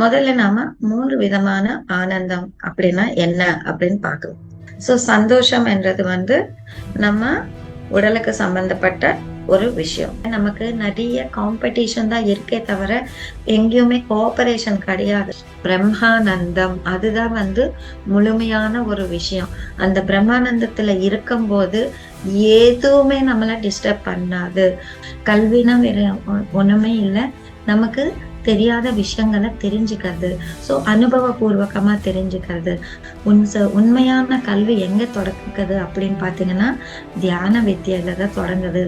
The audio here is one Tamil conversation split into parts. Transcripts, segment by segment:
முதல்ல நாம மூன்று விதமான ஆனந்தம் அப்படின்னா என்ன அப்படின்னு பார்க்கலாம். சோ சந்தோஷம் என்றது வந்து நம்ம உடலுக்கு சம்பந்தப்பட்ட ஒரு விஷயம். நமக்கு நிறைய காம்படிஷன் தான் இருக்கே தவிர எங்கேயுமே கோஆபரேஷன் கிடையாது. பிரம்மானந்தம் அதுதான் வந்து முழுமையான ஒரு விஷயம். அந்த பிரம்மானந்தத்துல இருக்கும்போது எதுவுமே நம்மள டிஸ்டர்ப் பண்ணாது. கல்வினா வேற ஒன்றுமே ஒண்ணுமே இல்லை. நமக்கு தெரியாத விஷயங்களை தெரிஞ்சுக்கிறது. ஸோ அனுபவபூர்வகமாக தெரிஞ்சுக்கிறது. உன் உண்மையான கல்வி எங்கே தொடங்குது அப்படின்னு பார்த்தீங்கன்னா தியான வித்தியில தான் தொடங்குது.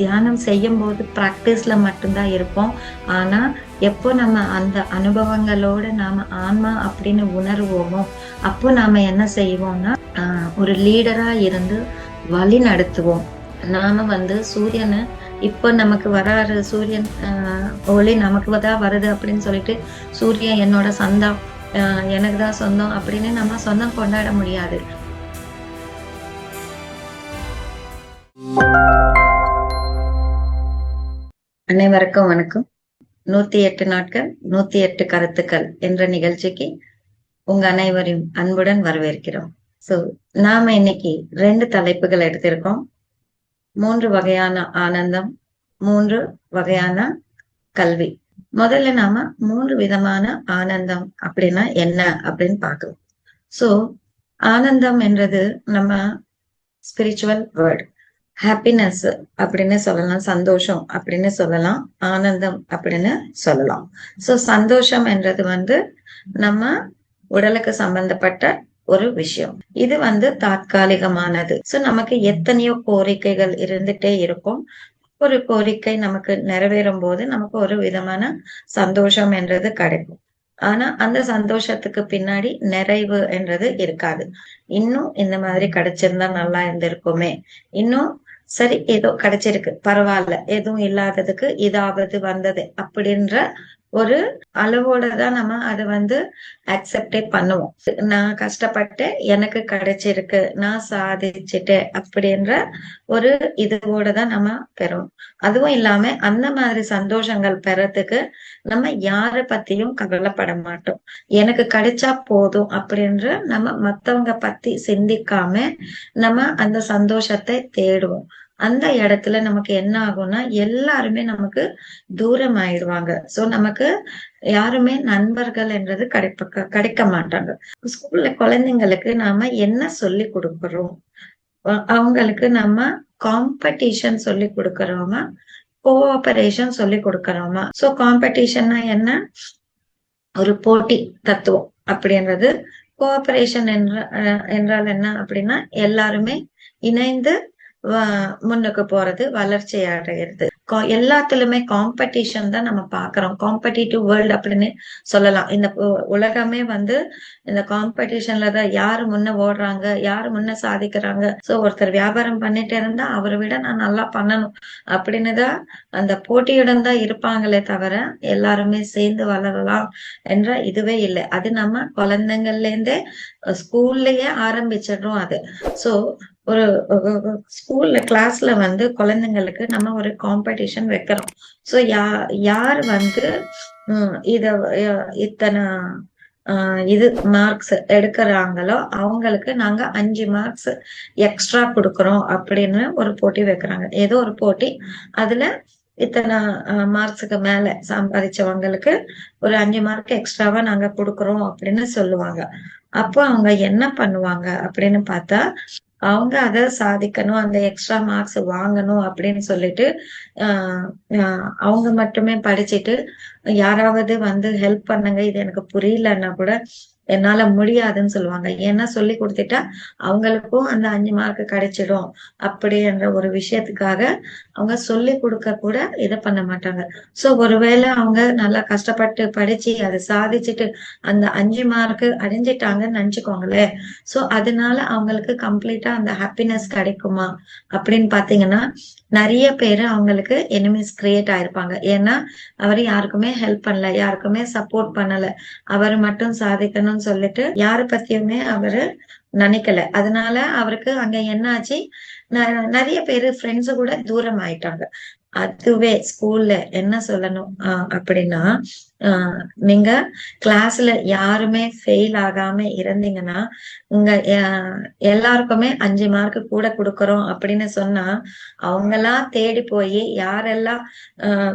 தியானம் செய்யும் போது மட்டும்தான் இருப்போம். ஆனால் எப்போ நம்ம அந்த அனுபவங்களோட நாம ஆன்மா அப்படின்னு உணர்வோமோ அப்போ நாம என்ன செய்வோம்னா ஒரு லீடரா இருந்து வழி நடத்துவோம். நாம வந்து சூரியனை இப்போ நமக்கு வராரு சூரியன் ஆஹ், ஒளி நமக்கு தான் வருது அப்படின்னு சொல்லிட்டு சூரியன் என்னோட சொந்தம் ஆஹ், எனக்கு தான் சொந்தம் அப்படின்னு நம்ம சொந்தம் கொண்டாட முடியாது. அனைவருக்கும் வணக்கம். நூத்தி எட்டு நாட்கள் நூத்தி எட்டு கருத்துக்கள் என்ற நிகழ்ச்சிக்கு உங்க அனைவரையும் அன்புடன் வரவேற்கிறோம். சோ நாம இன்னைக்கு ரெண்டு தலைப்புகள் எடுத்திருக்கோம். மூன்று வகையான ஆனந்தம் மூன்று வகையான கல்வி. முதல்ல நாம மூன்று விதமான ஆனந்தம் அப்படின்னா என்ன அப்படின்னு பார்க்கலாம். சோ ஆனந்தம் என்றது நம்ம ஸ்பிரிச்சுவல் வேர்ட் ஹாப்பினஸ் அப்படின்னு சொல்லலாம் சந்தோஷம் அப்படின்னு சொல்லலாம் ஆனந்தம் அப்படின்னு சொல்லலாம். சோ சந்தோஷம் என்றது வந்து நம்ம உடலுக்கு சம்பந்தப்பட்ட ஒரு விஷயம். இது வந்து தாற்காலிகமானது. சோ நமக்கு எத்தனையோ கோரிக்கைகள் இருந்துட்டே இருக்கும். ஒரு கோரிக்கை நமக்கு நிறைவேறும் போது நமக்கு ஒரு விதமான சந்தோஷம் என்றது கிடைக்கும். ஆனா அந்த சந்தோஷத்துக்கு பின்னாடி நிறைவு என்றது இருக்காது. இன்னும் இந்த மாதிரி கிடைச்சிருந்தா நல்லா இருந்திருக்குமே. இன்னும் சரி ஏதோ கிடைச்சிருக்கு. பரவாயில்ல. எதுவும் இல்லாததுக்கு இதாவது வந்தது அப்படின்ற ஒரு அளவோட தான் நம்ம அதை வந்து அக்செப்டே பண்ணுவோம். நான் கஷ்டப்பட்டேன் எனக்கு கிடைச்சிருக்கு நான் சாதிச்சிட்டேன் அப்படின்ற ஒரு இதுவோட தான் நம்ம பெறுவோம் அதுவும் இல்லாம அந்த மாதிரி சந்தோஷங்கள் பெறத்துக்கு நம்ம யார பத்தியும் கவலைப்பட மாட்டோம். எனக்கு கிடைச்சா போதும் அப்படின்ற நம்ம மத்தவங்க பத்தி சிந்திக்காம நம்ம அந்த சந்தோஷத்தை தேடுவோம். அந்த இடத்துல நமக்கு என்ன ஆகும்னா எல்லாருமே நமக்கு தூரம் ஆயிடுவாங்க சோ நமக்கு யாருமே நண்பர்கள் என்றது கிடைப்ப கிடைக்க மாட்டாங்க. ஸ்கூல்ல குழந்தைங்களுக்கு நாம என்ன சொல்லி கொடுக்குறோம்? அவங்களுக்கு நம்ம காம்படிஷன் சொல்லி கொடுக்கறோமா? கோஆபரேஷன் சொல்லி கொடுக்கறோமா? சோ காம்படிஷன்னா என்ன? ஒரு போட்டி தத்துவம் அப்படின்றது கோஆபரேஷன் என்ற அஹ் என்றால் என்ன அப்படின்னா எல்லாருமே இணைந்து முன்னுக்கு போறது வளர்ச்சி அடைகிறது எல்லாத்துலயுமே காம்படிஷன் தான் நம்ம பாக்குறோம். காம்படிட்டிவ் வேர்ல்ட் அப்படின்னு சொல்லலாம். இந்த உ- உலகமே வந்து இந்த காம்படிஷன்ல தான் யாரு முன்ன ஓடுறாங்க யாரு முன்ன சாதிக்கிறாங்க. சோ ஒருத்தர் வியாபாரம் பண்ணிட்டே இருந்தா அவரை விட நான் நல்லா பண்ணணும் அப்படின்னு தான் அந்த போட்டியுடன் தான் இருப்பாங்களே தவிர எல்லாருமே சேர்ந்து வளரலாம் என்ற இதுவே இல்லை. அது நம்ம குழந்தைங்கள்ல இருந்தே ஸ்கூல்லயே ஆரம்பிச்சிடுறோம் அது. சோ ஒரு ஸ்கூல்ல கிளாஸ்ல வந்து குழந்தைங்களுக்கு நம்ம ஒரு காம்படிஷன் வைக்கிறோம். ஸோ யா யார் வந்து உம் இத இத்தனை ஆஹ் இது மார்க்ஸ் எடுக்கிறாங்களோ அவங்களுக்கு நாங்க அஞ்சு மார்க்ஸ் எக்ஸ்ட்ரா கொடுக்கறோம் அப்படின்னு ஒரு போட்டி வைக்கிறாங்க. ஏதோ ஒரு போட்டி. அதுல இத்தனை மார்க்ஸுக்கு மேல சம்பாதிச்சவங்களுக்கு ஒரு அஞ்சு மார்க் எக்ஸ்ட்ராவா நாங்க கொடுக்கறோம் அப்படின்னு சொல்லுவாங்க. அப்போ அவங்க என்ன பண்ணுவாங்க அப்படின்னு பார்த்தா அவங்க அதை சாதிக்கணும் அந்த எக்ஸ்ட்ரா மார்க்ஸ் வாங்கணும் அப்படின்னு சொல்லிட்டு ஆஹ் அவங்க மட்டுமே படிச்சுட்டு யாராவது வந்து ஹெல்ப் பண்ணுங்க இது எனக்கு புரியலன்னா கூட என்னால முடியாதுன்னு சொல்லுவாங்க. ஏன்னா சொல்லி கொடுத்துட்டா அவங்களுக்கும் அந்த அஞ்சு மார்க் கிடைச்சிடும். அப்படின்ற ஒரு விஷயத்துக்காக அவங்க சொல்லி கொடுக்க கூட இதை பண்ண மாட்டாங்க. சோ ஒருவேளை அவங்க நல்லா கஷ்டப்பட்டு படிச்சு அதை சாதிச்சுட்டு அந்த அஞ்சு மார்க் அடைஞ்சிட்டாங்கன்னு நினைச்சுக்கோங்களேன். சோ அதனால அவங்களுக்கு கம்ப்ளீட்டா அந்த ஹாப்பினஸ் கிடைக்குமா? அப்படின்னு பாத்தீங்கன்னா நிறைய பேர் அவங்களுக்கு எனிமீஸ் கிரியேட் ஆயிருப்பாங்க. ஏன்னா அவர் யாருக்குமே ஹெல்ப் பண்ணல யாருக்குமே சப்போர்ட் பண்ணல. அவர் மட்டும் சாதிக்கணும் இருக்கணும்னு சொல்லிட்டு யார பத்தியுமே அவரு நினைக்கல. அதனால அவருக்கு அங்க என்ன ஆச்சு ந- நிறைய பேரு ஃப்ரெண்ட்ஸ் கூட தூரம் ஆயிட்டாங்க. அதுவே ஸ்கூல்ல என்ன சொல்லணும் அப்படின்னா நீங்க கிளாஸ்ல யாருமே ஃபெயில் ஆகாம இருந்தீங்கன்னா உங்க எல்லாருக்குமே அஞ்சு மார்க் கூட கொடுக்கறோம் அப்படின்னு சொன்னா அவங்களா தேடி போய் யாரெல்லாம்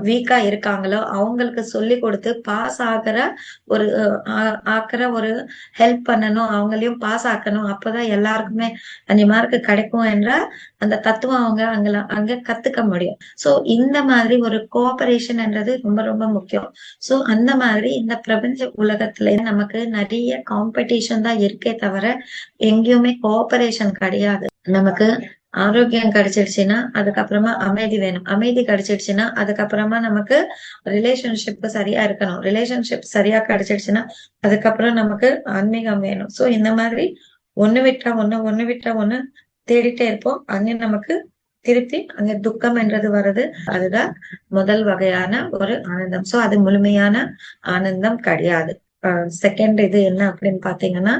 வீக்கா இருக்காங்களோ அவங்களுக்கு சொல்லி கொடுத்து பாஸ் ஆகுற ஒரு ஆக்கிற ஆ- ஒரு ஹெல்ப் பண்ணணும் அவங்களையும் பாஸ் ஆக்கணும். அப்பதான் எல்லாருக்குமே அஞ்சு மார்க் கிடைக்கும் என்ற அந்த தத்துவம் அவங்க அங்க அங்க கத்துக்க முடியும். சோ இந்த மாதிரி ஒரு கோஆபரேஷன் என்றது ரொம்ப ரொம்ப முக்கியம். சோ அந்த மாதிரி இந்த பிரபஞ்ச உலகத்துல நமக்கு நிறைய காம்படிஷன் தான் இருக்கே தவிர எங்கேயுமே கோஆபரேஷன் கிடையாது. நமக்கு ஆரோக்கியம் கிடைச்சிருச்சுன்னா அதுக்கப்புறமா அமைதி வேணும். அமைதி கிடைச்சிருச்சுன்னா அதுக்கப்புறமா நமக்கு ரிலேஷன்ஷிப் சரியா இருக்கணும். ரிலேஷன்ஷிப் சரியா கிடைச்சிருச்சுன்னா அதுக்கப்புறம் நமக்கு ஆன்மீகம் வேணும். சோ இந்த மாதிரி ஒண்ணு விட்டா ஒண்ணு ஒண்ணு விட்டா ஒண்ணு தேடிட்டே இருப்போம். அங்க நமக்கு திருப்பி அங்க துக்கம் என்றது வருது அதுதான் முதல் வகையான ஒரு ஆனந்தம். சோ அது முழுமையான ஆனந்தம் கிடையாது. செகண்ட் இது என்ன அப்படின்னு பாத்தீங்கன்னா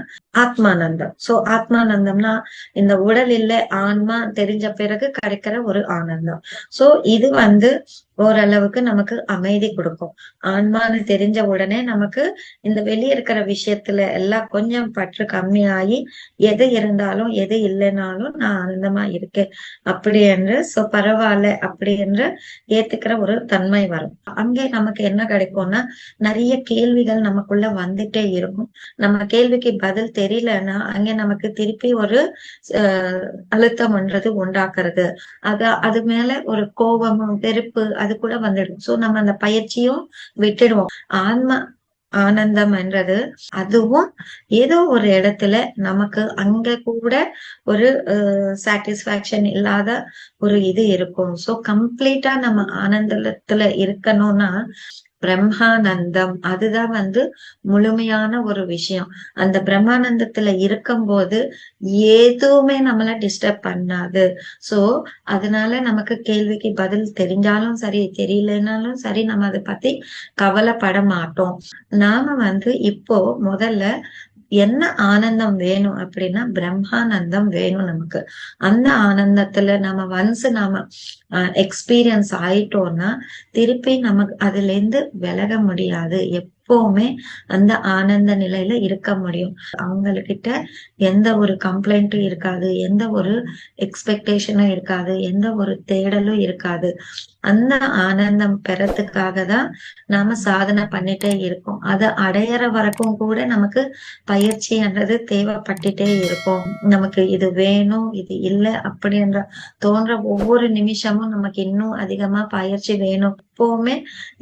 ஆத்மானந்தம். சோ ஆத்மானந்தம்னா இந்த உடல் இல்ல ஆன்மா தெரிஞ்ச பிறகு கிடைக்கிற ஒரு ஆனந்தம். சோ இது வந்து ஓரளவுக்கு நமக்கு அமைதி கொடுக்கும். ஆன்மான்னு தெரிஞ்ச உடனே நமக்கு இந்த வெளியே இருக்கிற விஷயத்துல எல்லாம் கொஞ்சம் பற்று கம்மியாகி எது இருந்தாலும் எது இல்லைனாலும் நான் ஆனந்தமா இருக்கேன். அப்படி என்று சோ பரவாயில்ல அப்படி என்று ஏத்துக்கிற ஒரு தன்மை வரும். அங்கே நமக்கு என்ன கிடைக்கும்னா நிறைய கேள்விகள் நமக்குள்ள வந்துட்டே இருக்கும். நம்ம கேள்விக்கு பதில் தெரியலன்னா அங்கே நமக்கு திருப்பி ஒரு அஹ், அழுத்தம்ன்றது உண்டாக்குறது. அது அது மேல ஒரு கோபமும் வெறுப்பு அது கூட வந்துடும். சோ நம்ம அந்த பயிற்சியும் விட்டுடுவோம். ஆன்ம ஆனந்தம் என்றது அதுவும் ஏதோ ஒரு இடத்துல நமக்கு அங்க கூட ஒரு சாட்டிஸ்பாக்சன் இல்லாத ஒரு இது இருக்கும். சோ கம்ப்ளீட்டா நம்ம ஆனந்தத்துல இருக்கணும்னா பிரம்மானந்தம். அதுதான் வந்து முழுமையான ஒரு விஷயம். அந்த பிரம்மானந்தத்துல இருக்கும்போது எதுவுமே நம்மள டிஸ்டர்ப் பண்ணாது. சோ அதனால நமக்கு கேள்விக்கு பதில் தெரிஞ்சாலும் சரி தெரியலனாலும் சரி நம்ம அதை பத்தி கவலைப்பட மாட்டோம். நாம வந்து இப்போ முதல்ல என்ன ஆனந்தம் வேணும் அப்படின்னா பிரம்மானந்தம் வேணும் நமக்கு. அந்த ஆனந்தத்துல நம்ம ஒன்ஸ் நாம எக்ஸ்பீரியன்ஸ் ஆயிட்டோம்னா திருப்பி நமக்கு அதுல இருந்து விலக முடியாது. எப்பவுமே அந்த ஆனந்த நிலையில இருக்க முடியும். அவங்கக்கிட்ட எந்த ஒரு கம்ப்ளைண்ட்டும் இருக்காது எந்த ஒரு எக்ஸ்பெக்டேஷனும் இருக்காது எந்த ஒரு தேடலும் இருக்காது. அந்த ஆனந்தம் பெறத்துக்காக தான் நாம சாதனை பண்ணிட்டே இருக்கோம். அதை அடையற வரைக்கும் கூட நமக்கு பயிற்சின்றது தேவைப்பட்டுட்டே இருக்கும். நமக்கு இது வேணும் இது இல்லை அப்படின்ற தோன்ற ஒவ்வொரு நிமிஷமும் நமக்கு இன்னும் அதிகமா பயிற்சி வேணும். எப்பவுமே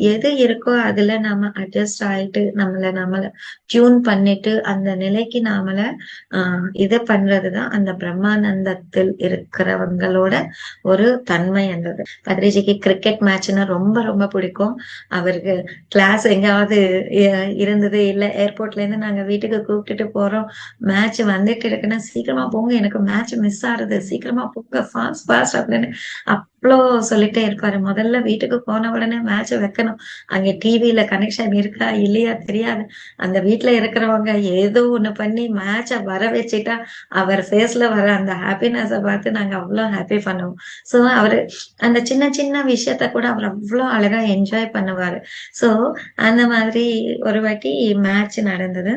எது இருக்கோ அதுல நாம அட்ஜஸ்ட் ஆயிட்டு நம்மள நம்மள டியூன் பண்ணிட்டு அந்த நிலைக்கு நாமள ஆஹ் இது பண்றதுதான் அந்த பிரம்மானந்தத்தில் இருக்கிறவங்களோட ஒரு தன்மை என்றது பத்ரிஜிக்கு கிரிக்கெட் மேட்ச்னா ரொம்ப ரொம்ப பிடிக்கும். அவருக்கு கிளாஸ் எங்காவது இருந்தது இல்ல. ஏர்போர்ட்ல இருந்து நாங்க வீட்டுக்கு கூப்பிட்டுட்டு போறோம். மேட்ச் வந்துட்டு இருக்குன்னா சீக்கிரமா போங்க. எனக்கு மேட்ச் மிஸ் ஆகுது. சீக்கிரமா போங்க. ஃபாஸ்ட் ஃபாஸ்ட் அப்படின்னு அவ்வளோ சொல்லிட்டே இருப்பாரு. முதல்ல வீட்டுக்கு போன உடனே மேட்ச் வைக்கணும். அங்க டிவியில கனெக்ஷன் இருக்கா இல்லையா தெரியாது. அந்த வீட்ல இருக்கிறவங்க ஏதோ ஒண்ணு பண்ணி மேட்ச வர வச்சுட்டா அவர் ஃபேஸ்ல வர அந்த ஹாப்பினஸ பார்த்து நாங்க அவ்வளோ ஹாப்பி பண்ணுவோம். சோ அவரு அந்த சின்ன சின்ன விஷயத்த கூட அவர் அவ்வளோ அழகா என்ஜாய் பண்ணுவாரு. சோ அந்த மாதிரி ஒரு வாட்டி மேட்ச் நடந்தது.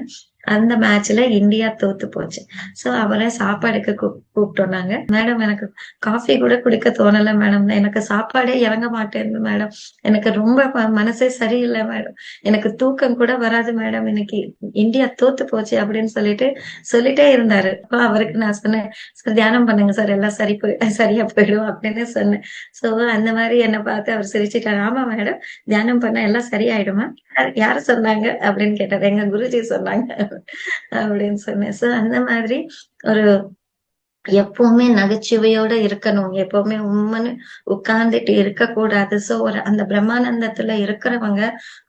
அந்த மேட்ச்ல இந்தியா தோத்து போச்சு. சோ அவரை சாப்பாடுக்கு கூப்- கூப்பிட்டோம் நாங்க. மேடம் எனக்கு காஃபி கூட குடிக்க தோணல மேடம் எனக்கு சாப்பாடே இறங்க மாட்டேன் மேடம் எனக்கு ரொம்ப மனசே சரியில்லை மேடம் எனக்கு தூக்கம் கூட வராது மேடம் இன்னைக்கு இந்தியா தோத்து போச்சு அப்படின்னு சொல்லிட்டு சொல்லிட்டே இருந்தாரு. அப்போ அவருக்கு நான் சொன்னேன் சார் தியானம் பண்ணுங்க சார். எல்லாம் சரி போய் சரியா போயிடும் அப்படின்னு சொன்னேன். சோ அந்த மாதிரி என்னை பார்த்து அவர் சிரிச்சுட்டாரு. ஆமா மேடம் தியானம் பண்ணா எல்லாம் சரியாயிடுமா? யார் சொன்னாங்க? அப்படின்னு கேட்டார். எங்க குருஜி சொன்னாங்க. அப்படின்னு சொன்னேன். சோ அந்த மாதிரி ஒரு எப்பவுமே நகைச்சுவையோட இருக்கணும். எப்பவுமே உண்மைன்னு உட்கார்ந்துட்டு இருக்கக்கூடாது. சோ ஒரு அந்த பிரம்மானந்தத்துல இருக்கிறவங்க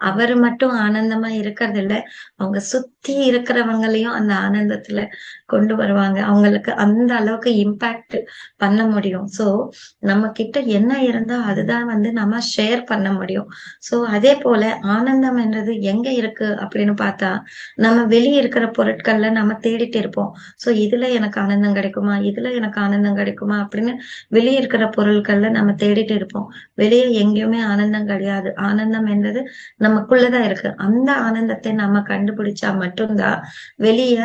அவர் மட்டும் ஆனந்தமா இருக்கிறது இல்ல அவங்க சுத்தி இருக்கிறவங்களையும் அந்த ஆனந்தத்துல கொண்டு வருவாங்க. அவங்களுக்கு அந்த அளவுக்கு இம்பாக்ட் பண்ண முடியும். சோ நம்ம கிட்ட என்ன இருந்தா அதுதான் வந்து நம்ம ஷேர் பண்ண முடியும். சோ அதே போல ஆனந்தம் என்றது எங்க இருக்கு அப்படின்னு பார்த்தா நம்ம வெளியே இருக்கிற பொருட்கள்ல நம்ம தேடிட்டு இருப்போம். சோ இதுல எனக்கு ஆனந்தம் கிடைக்குமா? இதுல எனக்கு ஆனந்தம் கிடைக்குமா அப்படின்னு வெளியே இருக்கிற பொருட்கள்ல நம்ம தேடிட்டு இருப்போம். வெளியே எங்கேயுமே ஆனந்தம் கிடையாது. ஆனந்தம் என்றது நமக்குள்ளதான் இருக்கு. அந்த ஆனந்தத்தை நம்ம கண்டுபிடிச்சா மட்டும்தான் வெளிய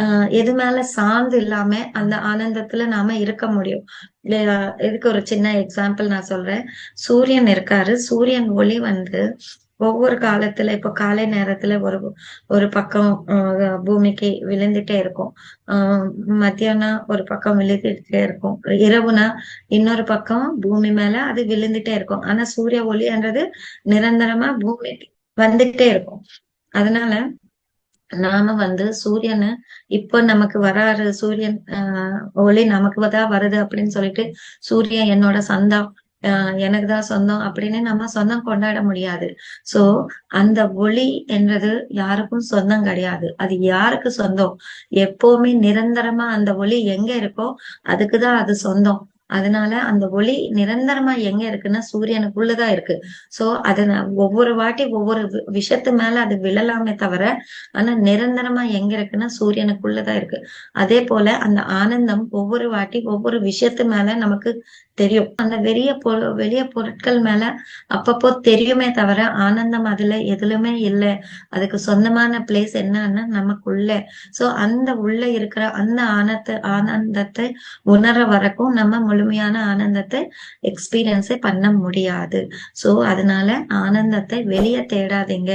ஆஹ் எது மேல சார்ந்து இல்லாம அந்த ஆனந்தத்துல நாம இருக்க முடியும். இதுக்கு ஒரு சின்ன எக்ஸாம்பிள் நான் சொல்றேன். சூரியன் இருக்காரு. சூரியன் ஒளி வந்து ஒவ்வொரு காலத்துல இப்போ காலை நேரத்துல ஒரு ஒரு பக்கம் ஆஹ் பூமிக்கு விழுந்துட்டே இருக்கும். ஆஹ் மத்தியானம் ஒரு பக்கம் விழுந்துட்டே இருக்கும். இரவுனா இன்னொரு பக்கம் பூமி மேல அது விழுந்துட்டே இருக்கும். ஆனா சூரிய ஒளின்றது நிரந்தரமா பூமிக்கு வந்துட்டே இருக்கும். அதனால நாம வந்து சூரியனை இப்ப நமக்கு வராரு சூரியன் ஆஹ் ஒளி நமக்கு தான் வருது அப்படின்னு சொல்லிட்டு சூரியன் என்னோட சந்தம் எனக்கு தான் சொந்தம் அப்படின்னு நம்ம சொந்தம் கொண்டாட முடியாது. சோ அந்த ஒளி என்றது யாருக்கும் சொந்தம் கிடையாது. அது யாருக்கு சொந்தம்? எப்பவுமே நிரந்தரமா அந்த ஒளி எங்க இருக்கோ அதுக்குதான் அது சொந்தம். அதனால அந்த ஒளி நிரந்தரமா எங்க இருக்குன்னா சூரியனுக்குள்ளதான் இருக்கு. சோ அத ஒவ்வொரு வாட்டி ஒவ்வொரு விஷயத்து மேல அது விழலாமே தவிர ஆனா நிரந்தரமா எங்க இருக்குன்னா சூரியனுக்குள்ளதான் இருக்கு. அதே போல அந்த ஆனந்தம் ஒவ்வொரு வாட்டி ஒவ்வொரு விஷயத்து மேல நமக்கு தெரியும். அந்த வெளிய பொ வெளிய பொருட்கள் மேல அப்பப்போ தெரியுமே தவிர ஆனந்தம் அதுல எதுலுமே இல்லை. அதுக்கு சொந்தமான பிளேஸ் என்னன்னா நமக்குள்ள. சோ அந்த உள்ள இருக்கிற அந்த ஆனந்த ஆனந்தத்தை உணர வரைக்கும் நம்ம முழுமையான ஆனந்தத்தை எக்ஸ்பீரியன்ஸே பண்ண முடியாது. சோ அதனால ஆனந்தத்தை வெளியே தேடாதீங்க.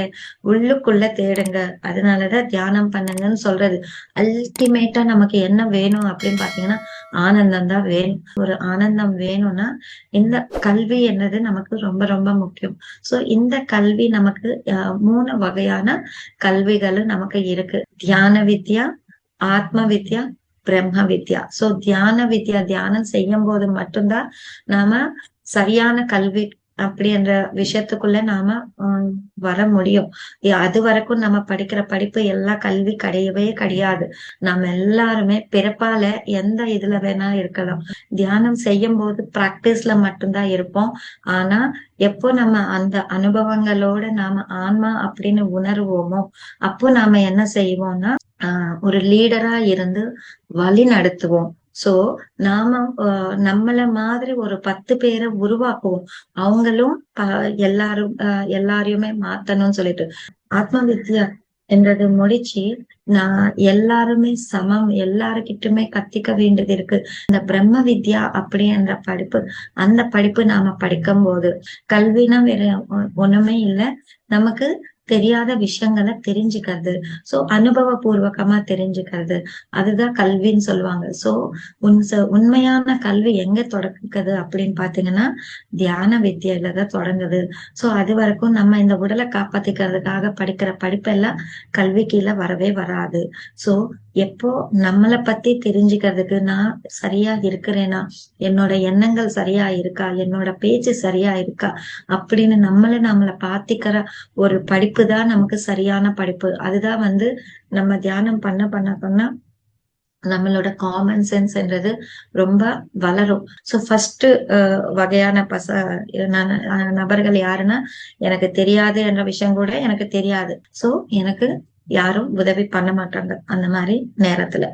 உள்ளுக்குள்ள தேடுங்க. அதனாலதான் தியானம் பண்ணுங்கன்னு சொல்றது. அல்டிமேட்டா நமக்கு என்ன வேணும் அப்படின்னு பாத்தீங்கன்னா ஆனந்தம் தான் வேணும். ஒரு ஆனந்தம் வேணும்னா இந்த கல்வி என்னது நமக்கு ரொம்ப ரொம்ப முக்கியம். சோ இந்த கல்வி நமக்கு மூணு வகையான கல்விகளும் நமக்கு இருக்கு. தியான வித்யா ஆத்ம வித்யா பிரம்ம வித்யா. சோ தியான வித்யா தியானம் செய்யும் போது மட்டும்தான் நாம சரியான கல்வி அப்படின்ற விஷயத்துக்குள்ள நாம வர முடியும். அது வரைக்கும் நம்ம படிக்கிற படிப்பு எல்லா கல்வி கிடையவே கிடையாது. நம்ம எல்லாருமே பிறப்பால எந்த இதுல வேணா இருக்கலாம். தியானம் செய்யும் போது பிராக்டிஸ்ல மட்டும்தான் இருப்போம். ஆனா எப்போ நம்ம அந்த அனுபவங்களோட நாம ஆன்மா அப்படின்னு உணர்வோமோ அப்போ நாம என்ன செய்வோம்னா ஆஹ் ஒரு லீடரா இருந்து வழி நடத்துவோம். சோ நாம நம்மள மாதிரி ஒரு பத்து பேரை உருவாக்குவோம். அவங்களும் எல்லாரும் எல்லாரையுமே மாத்தணும்னு சொல்லிட்டு. ஆத்ம வித்யா என்றது முடிச்சு நான் எல்லாருமே சமம் எல்லாருக்கிட்டுமே கத்திக்க வேண்டியது இருக்கு. இந்த பிரம்ம வித்யா அப்படின்ற படிப்பு அந்த படிப்பு நாம படிக்கும் போது கல்வினா வேற ஒண்ணுமே இல்லை. நமக்கு தெரியாத விஷயங்களை தெரிஞ்சுக்கிறது. சோ அனுபவ பூர்வகமா தெரிஞ்சுக்கிறது. அதுதான் கல்வின்னு சொல்லுவாங்க. சோ உன் உண்மையான கல்வி எங்க தொடங்குது அப்படின்னு பாத்தீங்கன்னா தியான வித்தியில தான் தொடங்குது. சோ அது வரைக்கும் நம்ம இந்த உடலை காப்பாத்திக்கிறதுக்காக படிக்கிற படிப்பெல்லாம் கல்வி கீழே வரவே வராது. சோ எப்போ நம்மளை பத்தி தெரிஞ்சுக்கிறதுக்கு நான் சரியா இருக்கிறேனா? என்னோட எண்ணங்கள் சரியா இருக்கா? என்னோட பேச்சு சரியா இருக்கா? அப்படின்னு நம்மள நம்மளை பாத்திக்கிற ஒரு படிப்பு தான் நமக்கு சரியான படிப்பு. அதுதான் வந்து நம்ம தியானம் பண்ண பண்ண பண்ண நம்மளோட காமன் சென்ஸ்ன்றது ரொம்ப வளரும். ஸோ ஃபர்ஸ்ட் வகையான பச நபர்கள் யாருன்னா எனக்கு தெரியாது என்ற விஷயம் கூட எனக்கு தெரியாது. ஸோ எனக்கு யாரும் உதவி பண்ண மாட்டாங்க அந்த மாதிரி நேரத்துல.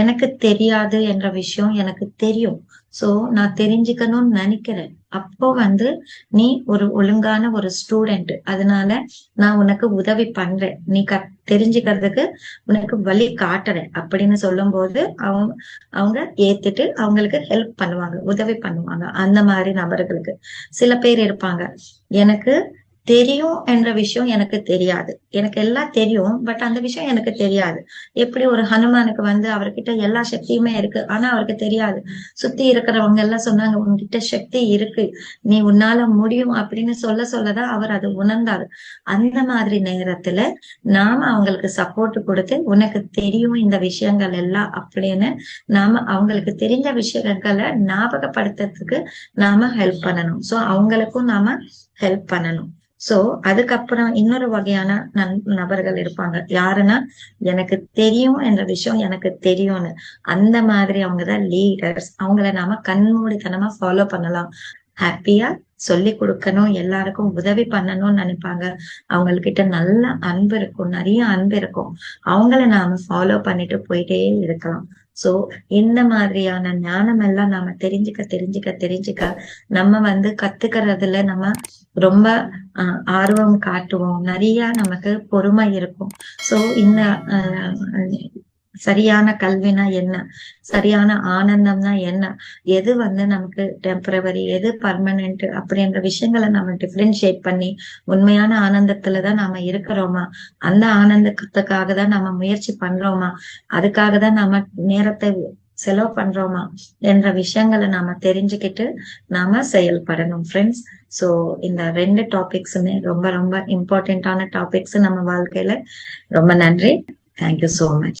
எனக்கு தெரியாது என்ற விஷயம் எனக்கு தெரியும். சோ நான் தெரிஞ்சுக்கணும்னு நினைக்கிறேன். அப்போ வந்து நீ ஒரு ஒழுங்கான ஒரு ஸ்டூடெண்ட் அதனால நான் உனக்கு உதவி பண்றேன். நீ க தெரிஞ்சுக்கிறதுக்கு உனக்கு வழி காட்டுறேன் அப்படின்னு சொல்லும் போது அவங்க அவங்க ஏத்துட்டு அவங்களுக்கு ஹெல்ப் பண்ணுவாங்க உதவி பண்ணுவாங்க அந்த மாதிரி நபர்களுக்கு. சில பேர் இருப்பாங்க. எனக்கு தெரியும் என்ற விஷயம் எனக்கு தெரியாது. எனக்கு எல்லாம் தெரியும் பட் அந்த விஷயம் எனக்கு தெரியாது. எப்படி ஒரு ஹனுமானுக்கு வந்து அவர்கிட்ட எல்லா சக்தியுமே இருக்கு ஆனா அவருக்கு தெரியாது. சுத்தி இருக்கிறவங்க எல்லாம் சொன்னாங்க உன்கிட்ட சக்தி இருக்கு. நீ உன்னால முடியும் அப்படின்னு சொல்ல சொல்லதான் அவர் அதை உணர்ந்தாரு. அந்த மாதிரி நேரத்துல நாம அவங்களுக்கு சப்போர்ட் கொடுத்து உனக்கு தெரியும் இந்த விஷயங்கள் எல்லாம் அப்படின்னு நாம அவங்களுக்கு தெரிஞ்ச விஷயங்களை ஞாபகப்படுத்துறதுக்கு நாம ஹெல்ப் பண்ணணும். சோ அவங்களுக்கும் நாம ஹெல்ப் பண்ணணும். சோ அதுக்கப்புறம் இன்னொரு வகையான நபர்கள் இருப்பாங்க. யாருன்னா எனக்கு தெரியும் என்ற விஷயம் எனக்கு தெரியும்னு. அந்த மாதிரி அவங்கதான் லீடர்ஸ் அவங்கள நாம கண்மூடித்தனமா ஃபாலோ பண்ணலாம். ஹாப்பியா சொல்லி கொடுக்கணும் எல்லாருக்கும் உதவி பண்ணணும்னு நினைப்பாங்க. அவங்கக்கிட்ட நல்ல அன்பு இருக்கும் நிறைய அன்பு இருக்கும். அவங்கள நாம ஃபாலோ பண்ணிட்டு போயிட்டே இருக்கலாம். சோ இந்த மாதிரியான ஞானம் எல்லாம் நாம தெரிஞ்சுக்க தெரிஞ்சுக்க தெரிஞ்சுக்க நம்ம வந்து கத்துக்கிறதுல நம்ம ரொம்ப ஆஹ் ஆர்வம் காட்டுவோம். நிறைய நமக்கு பொறுமை இருக்கும். சோ இந்த ஆஹ் சரியான கல்வினா என்ன? சரியான ஆனந்தம்னா என்ன? எது வந்து நமக்கு டெம்பரவரி எது பர்மனன்ட் அப்படின்ற விஷயங்களை நம்ம டிஃபரன்ஷியேட் பண்ணி உண்மையான ஆனந்தத்துல தான் நாம இருக்கிறோமா? அந்த ஆனந்தத்துக்காக தான் நம்ம முயற்சி பண்றோமா? அதுக்காக தான் நம்ம நேரத்தை செலவு பண்றோமா? என்ற விஷயங்களை நாம தெரிஞ்சுக்கிட்டு நாம செயல்படணும் ஃப்ரெண்ட்ஸ் சோ இந்த ரெண்டு டாபிக்ஸுமே ரொம்ப ரொம்ப இம்பார்ட்டன்டான டாபிக்ஸ் நம்ம வாழ்க்கையில. ரொம்ப நன்றி. Thank you so much